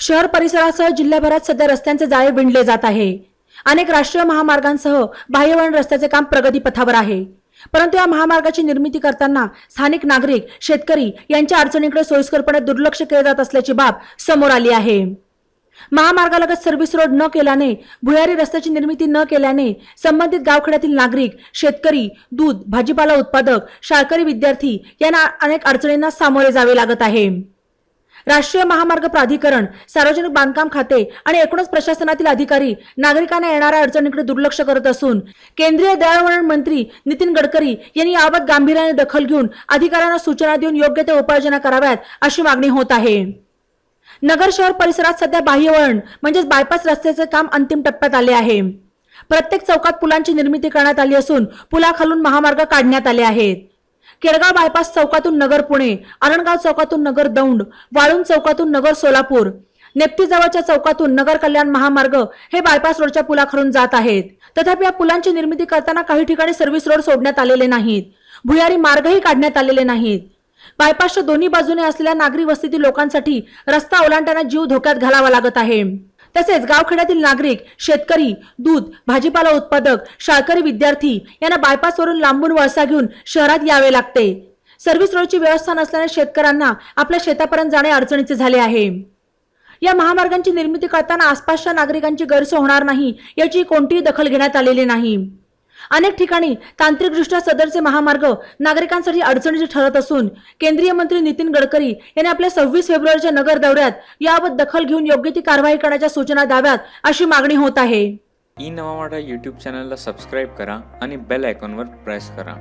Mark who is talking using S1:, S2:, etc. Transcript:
S1: शहर परिसरासह जिल्ह्याभरात सध्या रस्त्यांचे जाळे विणले जात आहे. अनेक राष्ट्रीय महामार्गांसह बाह्यवळण रस्त्याचे काम प्रगतीपथावर आहे. परंतु या महामार्गाची निर्मिती करताना स्थानिक नागरिक शेतकरी यांच्या अडचणीकडे सोयीस्करपणे दुर्लक्ष केले जात असल्याची बाब समोर आली आहे. महामार्गालगत सर्व्हिस रोड न केल्याने भुयारी रस्त्याची निर्मिती न केल्याने संबंधित गावखेड्यातील नागरिक शेतकरी दूध भाजीपाला उत्पादक शाळकरी विद्यार्थी यांना अनेक अडचणींना सामोरे जावे लागत आहे. राष्ट्रीय महामार्ग प्राधिकरण सार्वजनिक बांधकाम खाते आणि एकूणच प्रशासनातील अधिकारी नागरिकांना येणाऱ्या अडचणीकडे दुर्लक्ष करत असून केंद्रीय दळणवळण मंत्री नितीन गडकरी यांनी याबाबत गांभीर्याने दखल घेऊन अधिकाऱ्यांना सूचना देऊन योग्य त्या उपाययोजना कराव्यात अशी मागणी होत आहे. नगर शहर परिसरात सध्या बाह्यवळण म्हणजेच बायपास रस्त्याचे काम अंतिम टप्प्यात आले आहे. प्रत्येक चौकात पुलांची निर्मिती करण्यात आली असून पुलाखालून महामार्ग काढण्यात आले आहेत. केडगाव बायपास चौकातून नगर पुणे आरणगाव चौकातून नगर दौंड वाळून चौकातून नगर सोलापूर नेप्ती जवळच्या चौकातून नगर कल्याण महामार्ग हे बायपास रोडच्या पुलाखालून जात आहेत. तथापि या पुलांची निर्मिती करताना काही ठिकाणी सर्व्हिस रोड सोडण्यात आलेले नाहीत. भुयारी मार्गही काढण्यात आलेले नाहीत. बायपासच्या दोन्ही बाजूने असलेल्या नागरी वस्तीतील लोकांसाठी रस्ता ओलांडताना जीव धोक्यात घालावा लागत आहे. तसेच गावखेड्यातील नागरिक शेतकरी दूध भाजीपाला उत्पादक शाळकरी विद्यार्थी यांना बायपासवरून लांबून वळसा घेऊन शहरात यावे लागते. सर्व्हिस रोडची व्यवस्था नसल्याने शेतकऱ्यांना आपल्या शेतापर्यंत जाणे अडचणीचे झाले आहे. या महामार्गांची निर्मिती करताना आसपासच्या नागरिकांची गैरसोय होणार नाही याची कोणतीही दखल घेण्यात आलेली नाही. अनेक ठिकाणी तांत्रिकदृष्ट्या सदरचे महामार्ग नागरिकांसाठी अडचणीचे ठरत असून केंद्रीय मंत्री नितीन गडकरी यांनी आपल्या सव्वीस फेब्रुवारीच्या नगर दौऱ्यात याबाबत दखल घेऊन योग्य ती कारवाई करण्याच्या सूचना द्याव्यात अशी मागणी होत आहे.
S2: ई नवा यूट्यूब चॅनलला सबस्क्राईब करा आणि बेल आयकॉनवर प्रेस करा.